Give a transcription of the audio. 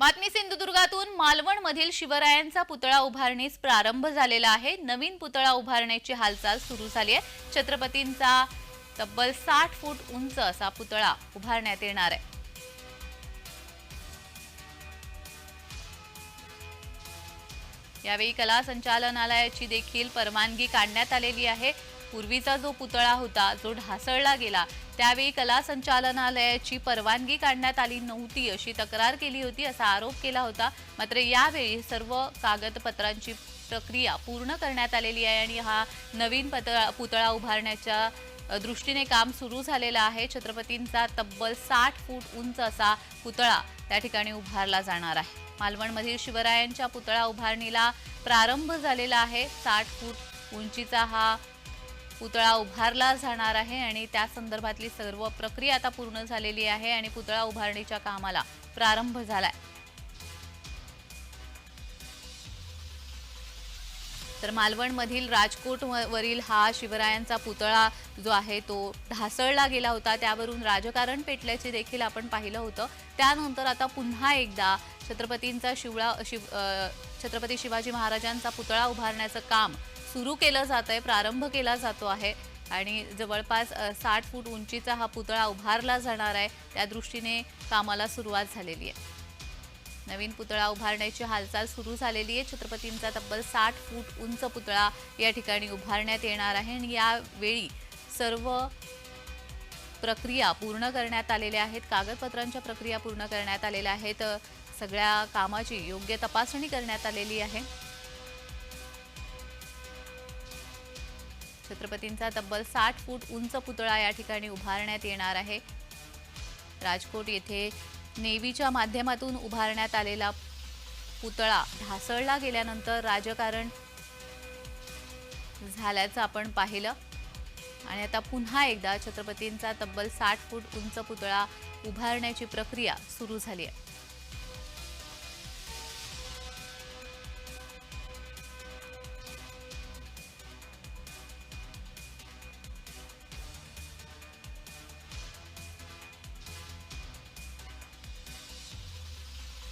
बातमी सिंधुदुर्गातून मालवणमधील शिवरायांचा पुतळा उभारणीस प्रारंभ झालेला आहे. नवीन पुतळा उभारण्याची हालचाल सुरू झाली आहे. छत्रपतींचा तब्बल साठ फूट उंच असा पुतळा उभारण्यात येणार आहे. यावेळी कला संचालनालयाची देखील परवानगी काढण्यात आलेली आहे. पूर्वीचा जो पुतळा होता जो ढासळला गेला त्यावेळी कला संचालनालयाची परवानगी काढण्यात आली नव्हती अशी तक्रार केली होती असा आरोप केला होता. मात्र यावेळी सर्व कागदपत्रांची प्रक्रिया पूर्ण करण्यात आलेली आहे आणि हा नवीन पतळा पुतळा उभारण्याच्या दृष्टीने काम सुरू झालेलं आहे. छत्रपतींचा तब्बल साठ फूट उंच असा पुतळा त्या ठिकाणी उभारला जाणार आहे. मालवणमधील शिवरायांच्या पुतळा उभारणीला प्रारंभ झालेला आहे. साठ फूट उंचीचा हा पुतळा उभारला जाणार आहे आणि त्या संदर्भातली सर्व प्रक्रिया आता पूर्ण झालेली आहे आणि पुतळा उभारणीच्या कामाला प्रारंभ झालाय. तर मालवणमधील राजकोट वरील हा शिवरायांचा पुतळा जो आहे तो ढासळला गेला होता. त्यावरून राजकारण पेटल्याचे देखील आपण पाहिलं होतं. त्यानंतर आता पुन्हा एकदा छत्रपतींचा शिवळा शिव छत्रपती शिवाजी महाराजांचा पुतळा उभारण्याचं काम सुरू केलं जात आहे प्रारंभ केला जातो आहे आणि जवळपास साठ फूट उंचीचा हा पुतळा उभारला जाणार आहे. त्या दृष्टीने कामाला सुरुवात झालेली आहे. नवीन पुतळा उभारण्याची हालचाल सुरू झालेली आहे. छत्रपतींचा तब्बल साठ फूट उंच पुतळा या ठिकाणी उभारण्यात येणार आहे आणि यावेळी सर्व प्रक्रिया पूर्ण करण्यात आलेल्या आहेत. कागदपत्रांच्या प्रक्रिया पूर्ण करण्यात आलेल्या आहेत. सगळ्या कामाची योग्य तपासणी करण्यात आलेली आहे. छत्रपतींचा तब्बल साठ फूट उंच पुतळा या ठिकाणी उभारण्यात येणार आहे. राजकोट येथे नेव्हीच्या माध्यमातून उभारण्यात आलेला पुतळा ढासळला गेल्यानंतर राजकारण झाल्याचं आपण पाहिलं. आणि आता पुन्हा एकदा छत्रपतींचा तब्बल साठ फूट उंच पुतळा उभारण्याची प्रक्रिया सुरू झाली आहे.